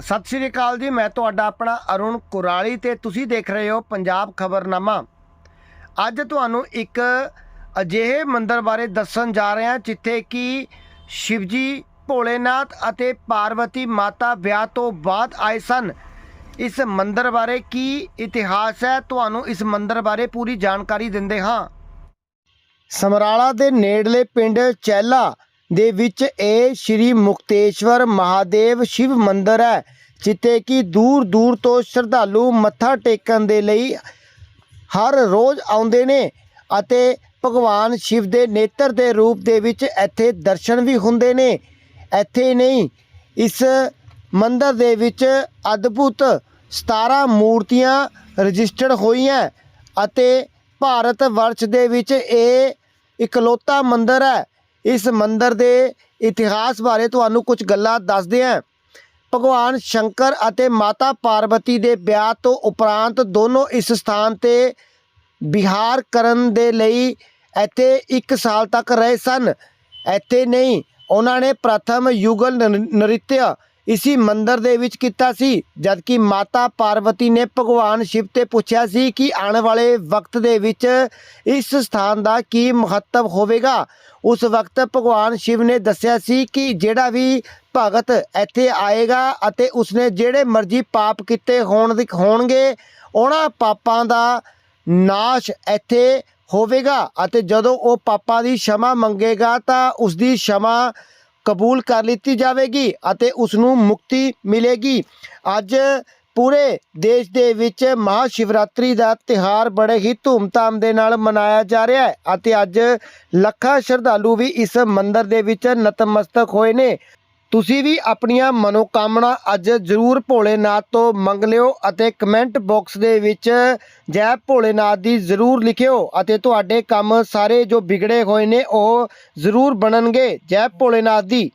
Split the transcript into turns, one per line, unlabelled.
ਸਤਿ ਸ਼੍ਰੀ ਅਕਾਲ ਜੀ, ਮੈਂ ਤੁਹਾਡਾ ਆਪਣਾ ਅਰੁਣ ਕੁਰਾਲੀ ਤੇ ਤੁਸੀਂ ਦੇਖ ਰਹੇ ਹੋ ਪੰਜਾਬ ਖਬਰਨਾਮਾ। ਅੱਜ ਤੁਹਾਨੂੰ ਇੱਕ ਅਜਿਹੇ ਮੰਦਰ ਬਾਰੇ ਦੱਸਣ ਜਾ ਰਹੇ ਹਾਂ, ਜਿੱਥੇ ਕਿ ਸ਼ਿਵਜੀ, ਭੋਲੇਨਾਥ ਅਤੇ ਪਾਰਵਤੀ ਮਾਤਾ ਵਿਆਹ ਤੋਂ ਬਾਅਦ ਆਏ ਸਨ। ਇਸ ਮੰਦਰ ਬਾਰੇ ਕੀ ਇਤਿਹਾਸ ਹੈ, ਤੁਹਾਨੂੰ ਇਸ ਮੰਦਰ ਬਾਰੇ ਪੂਰੀ ਜਾਣਕਾਰੀ ਦਿੰਦੇ ਹਾਂ। ਸਮਰਾਲਾ ਦੇ ਨੇੜਲੇ ਪਿੰਡ ਚੈਲਾ ਦੇ ਵਿੱਚ ਇਹ ਸ਼੍ਰੀ ਮੁਕਤੇਸ਼ਵਰ ਮਹਾਦੇਵ ਸ਼ਿਵ ਮੰਦਿਰ ਹੈ, ਜਿੱਥੇ ਕਿ ਦੂਰ ਦੂਰ ਤੋਂ ਸ਼ਰਧਾਲੂ ਮੱਥਾ ਟੇਕਣ ਦੇ ਲਈ ਹਰ ਰੋਜ਼ ਆਉਂਦੇ ਨੇ ਅਤੇ ਭਗਵਾਨ ਸ਼ਿਵ ਦੇ ਨੇਤਰ ਦੇ ਰੂਪ ਦੇ ਵਿੱਚ ਇੱਥੇ ਦਰਸ਼ਨ ਵੀ ਹੁੰਦੇ ਨੇ। ਇੱਥੇ ਨਹੀਂ, ਇਸ ਮੰਦਰ ਦੇ ਵਿੱਚ ਅਦਭੁਤ 17 ਮੂਰਤੀਆਂ ਰਜਿਸਟਰਡ ਹੋਈਆਂ ਅਤੇ ਭਾਰਤ ਵਰਸ਼ ਦੇ ਵਿੱਚ ਇਹ ਇਕਲੌਤਾ ਮੰਦਰ ਹੈ। ਇਸ ਮੰਦਰ ਦੇ ਇਤਿਹਾਸ ਬਾਰੇ ਤੁਹਾਨੂੰ ਕੁਝ ਗੱਲਾਂ ਦੱਸਦੇ ਹਾਂ। ਭਗਵਾਨ ਸ਼ੰਕਰ ਅਤੇ ਮਾਤਾ ਪਾਰਵਤੀ ਦੇ ਵਿਆਹ ਤੋਂ ਉਪਰੰਤ ਦੋਨੋਂ ਇਸ ਸਥਾਨ ਤੇ ਵਿਹਾਰ ਕਰਨ ਦੇ ਲਈ ਇੱਥੇ 1 ਸਾਲ ਤੱਕ ਰਹੇ ਸਨ। ਇੱਥੇ ਨਹੀਂ, ਉਹਨਾਂ ਨੇ ਪ੍ਰਥਮ ਯੁਗਲ ਨ- ਨ੍ਰਿਤਯ ਇਸੀ ਮੰਦਰ ਦੇ ਵਿੱਚ ਕੀਤਾ ਸੀ, ਜਦਕਿ ਮਾਤਾ ਪਾਰਵਤੀ ਨੇ ਭਗਵਾਨ ਸ਼ਿਵ ਤੇ ਪੁੱਛਿਆ ਸੀ ਕਿ ਆਉਣ ਵਾਲੇ ਵਕਤ ਦੇ ਵਿੱਚ ਇਸ ਸਥਾਨ ਦਾ ਕੀ ਮਹੱਤਵ ਹੋਵੇਗਾ। ਉਸ ਵਕਤ ਭਗਵਾਨ ਸ਼ਿਵ ਨੇ ਦੱਸਿਆ ਸੀ ਕਿ ਜਿਹੜਾ ਵੀ ਭਗਤ ਇੱਥੇ ਆਏਗਾ ਅਤੇ ਉਸਨੇ ਜਿਹੜੇ ਮਰਜ਼ੀ ਪਾਪ ਕੀਤੇ ਹੋਣ ਦੇ, ਹੋਣਗੇ, ਉਹਨਾਂ ਪਾਪਾਂ ਦਾ ਨਾਸ਼ ਇੱਥੇ ਹੋਵੇਗਾ ਅਤੇ ਜਦੋਂ ਉਹ ਪਾਪਾਂ ਦੀ ਸ਼ਮਾ ਮੰਗੇਗਾ ਤਾਂ ਉਸ ਦੀ ਸ਼ਮਾ ਕਬੂਲ ਕਰ ਲਿੱਤੀ ਜਾਵੇਗੀ ਅਤੇ ਉਸ ਨੂੰ ਮੁਕਤੀ ਮਿਲੇਗੀ। ਅੱਜ ਪੂਰੇ ਦੇਸ਼ ਦੇ ਵਿੱਚ ਮਹਾਸ਼ਿਵਰਾਤਰੀ ਦਾ ਤਿਹਾਰ ਬੜੇ ਹੀ ਧੂਮਧਾਮ ਦੇ ਨਾਲ ਮਨਾਇਆ ਜਾ ਰਿਹਾ ਹੈ ਅਤੇ ਅੱਜ ਲੱਖਾਂ ਸ਼ਰਧਾਲੂ ਵੀ ਇਸ ਮੰਦਰ ਦੇ ਵਿੱਚ ਨਤਮਸਤਕ ਹੋਏ ਨੇ। ਤੁਸੀਂ ਵੀ ਆਪਣੀਆਂ ਮਨੋਕਾਮਨਾ ਅੱਜ ਜ਼ਰੂਰ ਭੋਲੇਨਾਥ ਤੋਂ ਮੰਗ ਲਿਓ ਅਤੇ ਕਮੈਂਟ ਬਾਕਸ ਦੇ ਵਿੱਚ ਜੈ ਭੋਲੇਨਾਥ ਦੀ ਜ਼ਰੂਰ ਲਿਖਿਓ ਅਤੇ ਤੁਹਾਡੇ ਕੰਮ ਸਾਰੇ ਜੋ ਵਿਗੜੇ ਹੋਏ ਨੇ ਉਹ ਜ਼ਰੂਰ ਬਣਨਗੇ। ਜੈ ਭੋਲੇਨਾਥ ਦੀ